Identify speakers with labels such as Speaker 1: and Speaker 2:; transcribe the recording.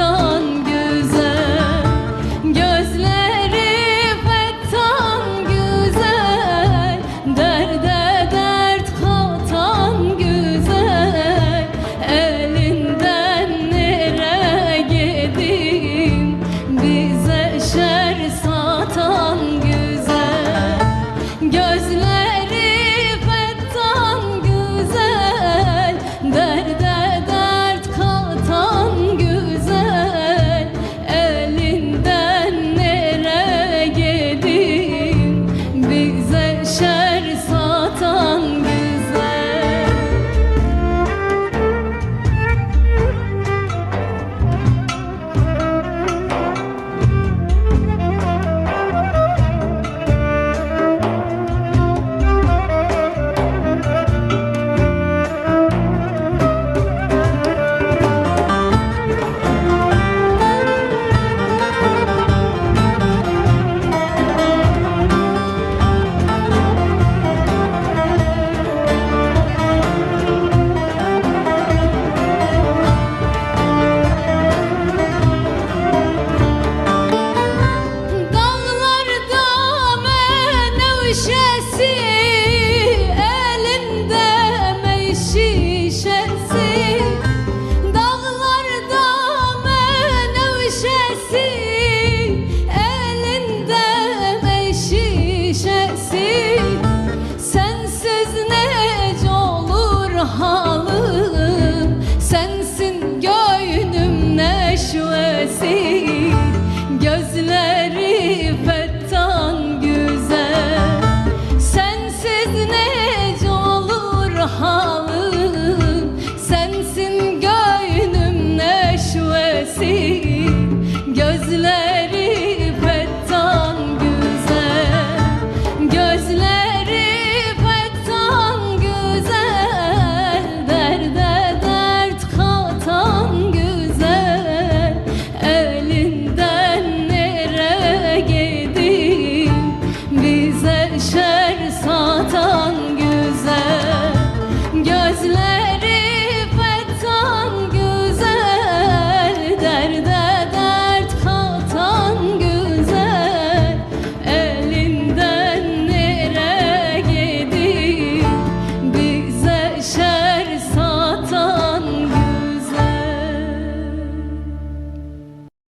Speaker 1: sol. Halim. Sensin göğnüm neşvesi Gözleri